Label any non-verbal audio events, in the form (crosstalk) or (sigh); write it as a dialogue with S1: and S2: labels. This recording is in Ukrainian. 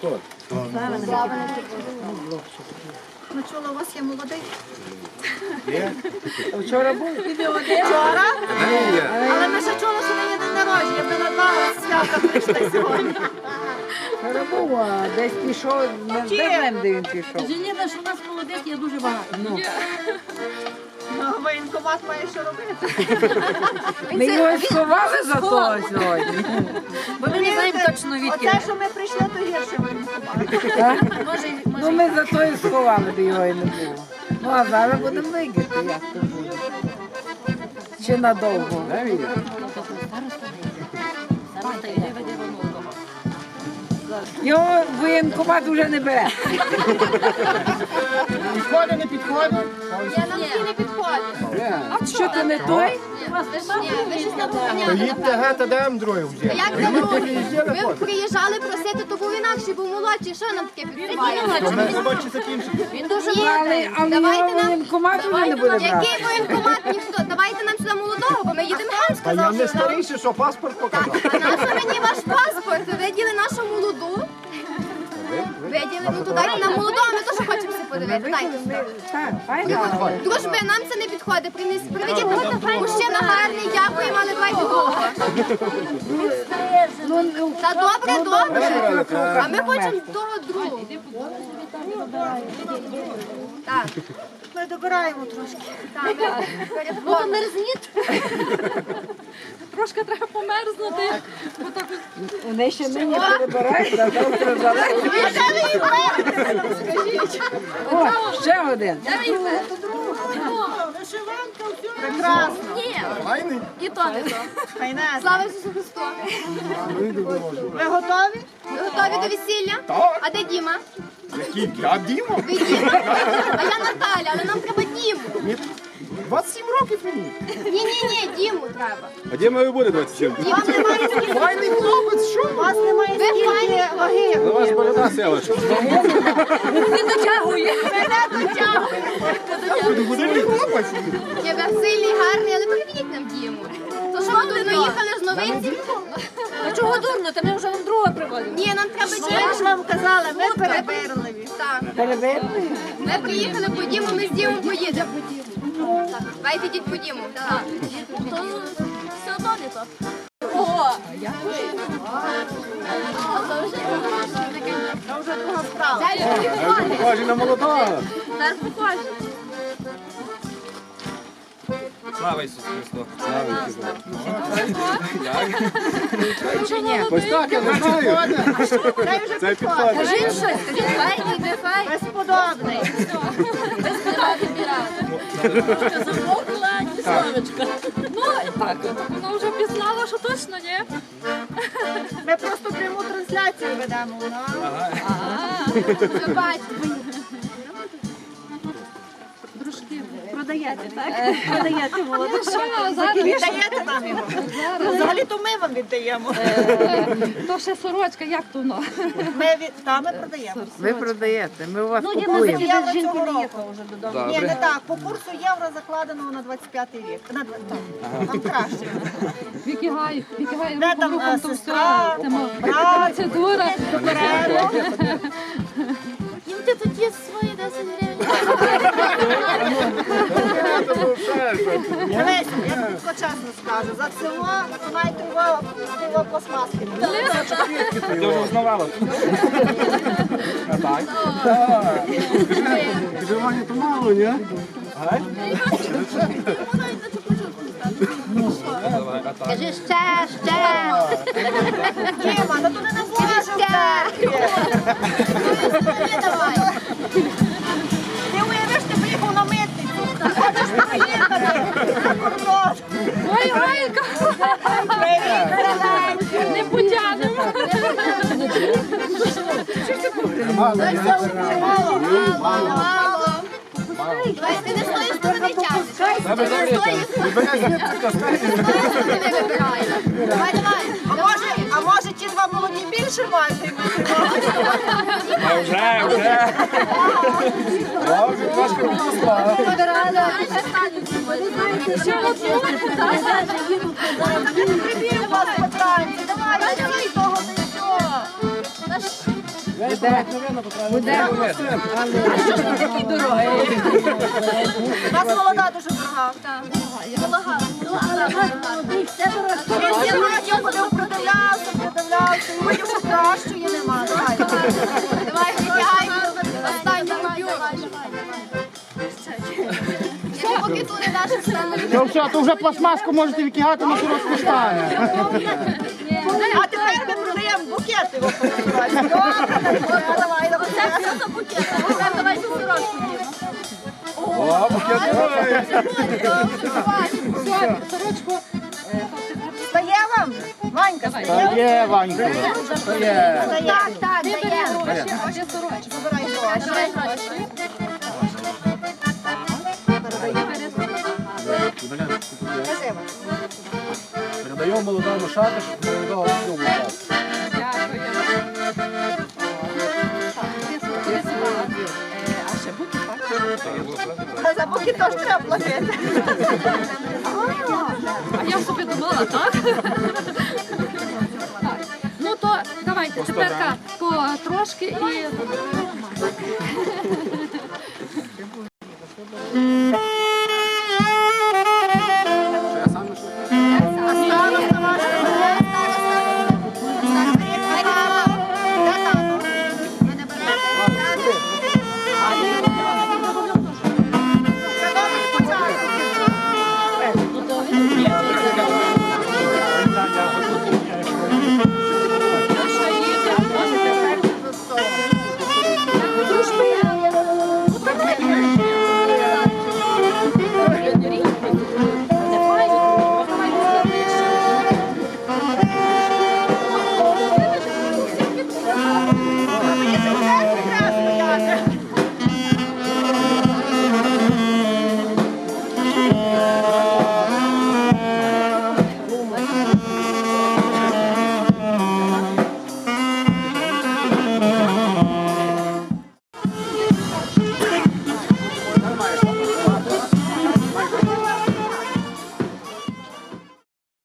S1: Христос.
S2: Ну, чула, у вас є молодий.
S1: Є?
S3: Вчора був.
S2: Вчора? Але ми ще чули, що не є день народження. Ми на два свята прийшли сьогодні.
S3: Вчора був, а десь пішов, не знаємо, де він пішов.
S4: Жаліли, що у нас молодих є дуже багато.
S3: Ну,
S2: воєнкомат має що робити.
S3: ми його сховали за того сьогодні.
S4: Бо ми не знаємо точно відки.
S2: Оце, що ми прийшли, то гірше воєнкомат.
S4: Може,
S3: Ну
S4: може.
S3: ми за то і сховали, бо його і не було. Ну а зараз будемо вигити, як то буде. Чи надовго. Його воєнкомат вже не бере.
S1: Підходить, не підходить?
S2: Я нам всі не.
S3: Що ти не той?
S1: Їдьте гата, даємо другий вже.
S5: Як
S1: Ви
S5: це Ви приїжджали просити, то був інакший, був молодший. Що нам таке підбиває?
S1: Ми.
S5: Він дуже
S3: Але, але
S5: Давайте
S3: його
S5: нам
S3: воєнкомат вже не буде брати.
S5: який воєнкомат ніхто. Давайте нам сюди молодого, бо ми їдемо геть.
S1: Та я не старіший, що паспорт показав.
S5: А нащо мені ваш паспорт? Ви виділи нашу молоду? Виділи, ну то дайте нам молодого, ми теж хочемо все подивити. Дайте сюди.
S3: Так, файно.
S5: Дружби, нам це не підходить. Приніс, приведіть мужчина гарний, дякуємо, але давайте довго.
S3: Ну, ну,
S5: Та добре, добре.
S1: Добре,
S5: А ми хочемо того другого. Так,
S2: Ми добираємо трошки.
S5: так,
S4: мерзніть. Трошки треба померзнути.
S3: Вони ще нині перебирають, а завтра. О, ще один.
S2: Прекрасно.
S5: Ні,
S1: Файний?
S5: і то не то. Слава Ісусу Христу.
S2: Ви готові?
S5: Ви готові до весілля?
S1: Так.
S5: А де Діма?
S1: Який? Я Діма?
S5: Ви Діма. А я Наталя, але нам треба Діму.
S1: Ні. 27 років мені.
S5: Ні-ні-ні, Діму треба.
S6: А де має буде 27?
S5: Діма немає скільки.
S1: Файний хлопець, що?
S2: У вас немає
S5: Ви
S2: скільки
S5: файні.
S2: ваги,
S6: На вас борода селочка.
S4: Не дотягує.
S1: Сильний хлопець.
S5: Тебе сильний, гарний, але приведіть нам Діму. То що ми тут наїхали з новинців?
S4: А чого дурно? Та ми вже вам друга приводимо.
S5: Ні, нам треба
S2: Ми ж вам казали, ми перебирливі.
S5: Так. Ми приїхали по Діму, ми з Дімом поїдемо. Давайте йдіть по Діму. Так.
S4: То все одно не то. Ого!
S2: Це вже друга справа.
S6: Зараз на молодого.
S5: Зараз покажу.
S6: Слава Ісусу Христу.
S3: Чи ні?
S6: Ось так, я не знаю.
S2: Це вже
S6: Це
S2: підходить.
S5: Кажіть щось, скажіть, файний, не файний.
S2: Безподобний.
S4: Що замовкла, ні словечка. Ну, так, вона вже пізнала, що точно ні.
S2: Ми просто пряму трансляцію ведемо. ну.
S5: Все бачите.
S2: Продаєте, так? Продаєте молоду. Віддаєте нам його. Взагалі-то ми вам віддаємо.
S4: То ще сорочка, як то воно?
S2: Ми від... Та, ми продаємо.
S3: Ви продаєте, ми у вас
S2: Ну,
S3: купуємо.
S2: євро цього року. Ні, не так. По курсу євро закладеного на 25 рік. На два- Там краще.
S4: Вікігай, вікігай,
S2: Де там е, сестра, брат,
S4: процедура.
S2: Перело.
S5: Їм (laughs) ти тут є свої 10 гривень.
S2: Дивись, я тако чесно скажу. За село навіть його його пластмаски.
S6: Ти вже узнавала. А так?
S1: Ти Ваня, то мало, ні?
S5: Кажи ще, ще.
S2: Діма, ну туди не влажу.
S1: Мало?
S5: Мало, мало. Давай, ти не з тої сторони тягнеш. Ти не з тої сторони. Вибираєш. Давай, давай.
S2: А може, а може ті два молоді більше мають?
S6: А вже, вже.
S1: А, вже трошки відросла.
S2: Прибіг вас по танці. Давай, давай того до цього.
S3: Буде.
S2: У нас молода дуже дорога. Зі мною ходив, продивлявся, продивлявся, видів, що кращої нема. Давай, давай.
S5: Давай. Останню купюру. Я поки тут не наша страна.
S1: Ну все, то вже пластмаску можете викигати на широку стане.
S2: А тепер ми продаємо букети. от, давай, давай.
S4: Це все за букет. Сорочку діємо.
S1: О, букет
S2: Стає вам? Ванька, стає?
S1: Є, Ванько. Є.
S5: Так, так.
S2: Забирай гроші.
S5: Давай гроші.
S2: Кажи, Вань.
S1: Передаємо молодому шати, щоб молодого шлюбу
S2: буки теж треба платити.
S4: А я собі думала, так? Так. Ну то давайте тепер по трошки і